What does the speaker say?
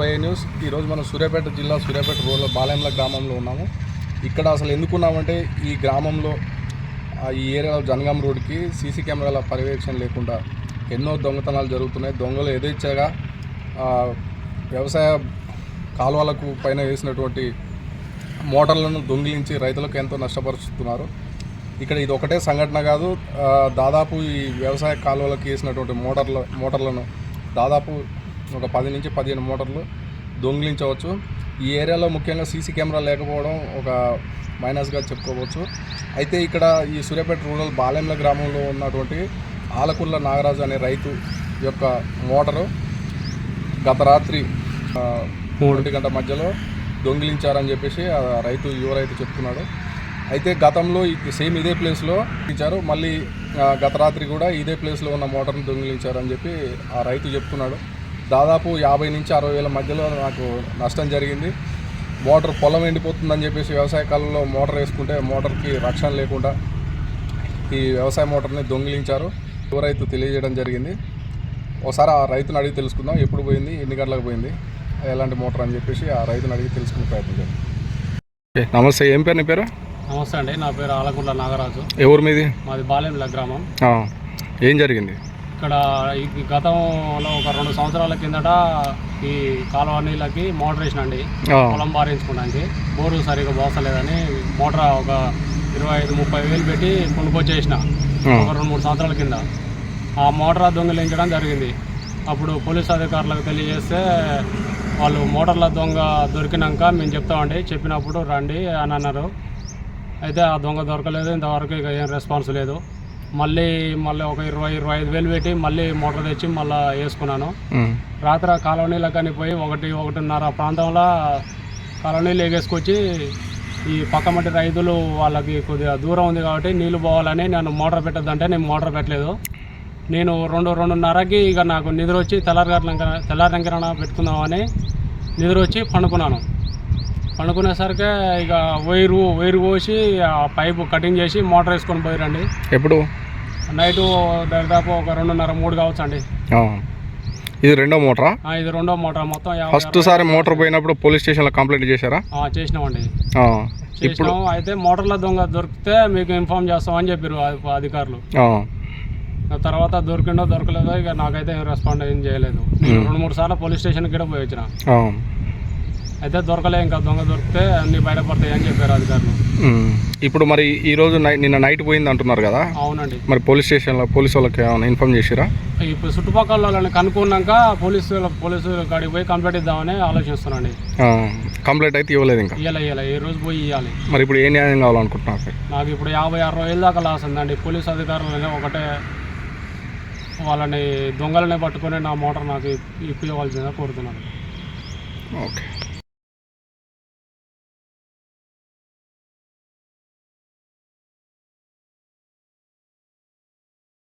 Y news ఈరోజు మనం సూర్యాపేట జిల్లా సూర్యాపేట రోడ్లో బాలయంల గ్రామంలో ఉన్నాము. ఇక్కడ అసలు ఎందుకున్నామంటే ఈ గ్రామంలో ఈ ఏరియాలో జనగాం రోడ్కి సీసీ కెమెరాల పర్యవేక్షణ లేకుండా ఎన్నో దొంగతనాలు జరుగుతున్నాయి. దొంగలు యథేచ్ఛగా వ్యవసాయ కాలువలకు పైన వేసినటువంటి మోటార్లను దొంగిలించి రైతులకు ఎంతో నష్టపరుస్తున్నారు. ఇక్కడ ఇది ఒకటే సంఘటన కాదు దాదాపు ఈ వ్యవసాయ కాలువలకు వేసినటువంటి మోటార్ల మోటార్లను దాదాపు ఒక పది నుంచి పదిహేను మోటార్లు దొంగిలించవచ్చు. ఈ ఏరియాలో ముఖ్యంగా సీసీ కెమెరా లేకపోవడం ఒక మైనస్గా చెప్పుకోవచ్చు. అయితే ఇక్కడ ఈ సూర్యాపేట రూరల్ బాలెంల గ్రామంలో ఉన్నటువంటి ఆలకుల్ల నాగరాజు అనే రైతు యొక్క మోటారు గత రాత్రి మూడు గంట మధ్యలో దొంగిలించారని చెప్పేసి ఆ రైతు యువ రైతు చెప్తున్నాడు. అయితే గతంలో సేమ్ ఇదే ప్లేస్లో ఇచ్చారు మళ్ళీ గత రాత్రి కూడా ఇదే ప్లేస్లో ఉన్న మోటార్ని దొంగిలించారని చెప్పి ఆ రైతు చెప్తున్నాడు. దాదాపు యాభై నుంచి అరవై వేల మధ్యలో నాకు నష్టం జరిగింది. మోటార్ పొలం ఎండిపోతుందని చెప్పేసి వ్యవసాయ కాలంలో మోటార్ వేసుకుంటే మోటార్కి రక్షణ లేకుండా ఈ వ్యవసాయ మోటార్ని దొంగిలించారు. యువ రైతు తెలియజేయడం జరిగింది. ఒకసారి ఆ రైతుని అడిగి తెలుసుకుందాం ఎప్పుడు పోయింది ఎన్ని గంటలకు పోయింది ఎలాంటి మోటార్ అని చెప్పేసి ఆ రైతుని అడిగి తెలుసుకునే ప్రయత్నం చేద్దాం. నమస్తే ఏం పేరు నీ పేరు? నమస్తే అండి నా పేరు ఆలకుంట్ల నాగరాజు. ఎవరు మీది? మాది బాలెంల గ్రామం. ఆ, ఏం జరిగింది? ఇక్కడ ఈ గతంలో ఒక రెండు సంవత్సరాల కిందట ఈ కాలువ నీళ్ళకి మోటార్ వేసినండి. పొలం బారించుకోవడానికి బోరు సరిగా పోసలేదని మోటార్ ఒక ఇరవై ఐదు ముప్పై వేలు పెట్టి కొనుక్కొచ్చేసిన. ఆ, ఒక రెండు మూడు సంవత్సరాల కింద. ఆ మోటార్ దొంగిలించడం జరిగింది. అప్పుడు పోలీస్ అధికారులకు తెలియజేస్తే వాళ్ళు మోటార్ల దొంగ దొరికినాక మేము చెప్తామండి. చెప్పినప్పుడు రండి అని అన్నారు. అయితే ఆ దొంగ దొరకలేదు. ఇంతవరకు ఇక ఏం రెస్పాన్స్ లేదు. మళ్ళీ మళ్ళీ ఒక ఇరవై ఇరవై ఐదు వేలు పెట్టి మళ్ళీ మోటార్ తెచ్చి మళ్ళీ వేసుకున్నాను. రాత్రి కాలనీలో కానీ పోయి ఒకటి ఒకటిన్నర ప్రాంతంలో కాలనీలు ఎగేసుకొచ్చి ఈ పక్క మట్టి రైతులు వాళ్ళకి కొద్దిగా దూరం ఉంది కాబట్టి నీళ్ళు పోవాలని నేను మోటార్ పెట్టద్దంటే నేను మోటార్ పెట్టలేదు. నేను రెండు రెండున్నరకి ఇక నాకు నిద్ర వచ్చి తెల్లారిగట్ల తెల్లారిన పెట్టుకుందామని నిద్ర వచ్చి పండుకున్నాను. పండుకునేసరికి ఇక వైరు వైరు పోసి ఆ పైపు కటింగ్ చేసి మోటార్ వేసుకొని పోయిరండి. ఎప్పుడు? నైట్ దాదాపు ఒక రెండున్నర మూడు కావచ్చు అండి. ఇది రెండో మోటరా? ఇది రెండో మోటార్? మొత్తం ఫస్ట్ సారి మోటార్ పోయినప్పుడు పోలీస్ స్టేషన్లో కంప్లైంట్ చేశారా? చేసినామండి. చేసినాం అయితే మోటార్ల దొంగ దొరికితే మీకు ఇన్ఫామ్ చేస్తామని చెప్పారు అధి- అధికారులు. తర్వాత దొరికిండో దొరకలేదో ఇక నాకైతే రెస్పాండ్ ఏం చేయలేదు. రెండు మూడు సార్లు పోలీస్ స్టేషన్కి కూడా పోయి వచ్చిన. అయితే దొరకలే ఇంకా దొంగ దొరికితే అన్ని బయటపడతాయి అని చెప్పారు అధికారులు. ఇప్పుడు మరి ఈ రోజు నిన్న నైట్ పోయింది అంటున్నారు కదా? అవునండి. మరి పోలీస్ స్టేషన్లో పోలీస్ వాళ్ళకి ఏమైనా ఇన్ఫామ్ చేసిరా? ఇప్పుడు చుట్టుపక్కల వాళ్ళని కనుక్కున్నాక పోలీసు పోలీసు కాడికి పోయి కంప్లైంట్ ఇద్దామని ఆలోచిస్తున్నాండి కంప్లైంట్ అయితే ఇవ్వలేదు ఇంకా? ఇవ్వాలి ఇవ్వాలి ఈ రోజు పోయి ఇవ్వాలి మరి ఇప్పుడు ఏ న్యాయం కావాలనుకుంటున్నారు నాకు ఇప్పుడు యాభై అరవై వేలు దాకా లాస్ ఉందండి. పోలీస్ అధికారులని ఒకటే వాళ్ళని దొంగలని పట్టుకొని నా మోటార్ నాకు ఇప్పించవలసిందిగా కోరుతున్నాను. ఓకే.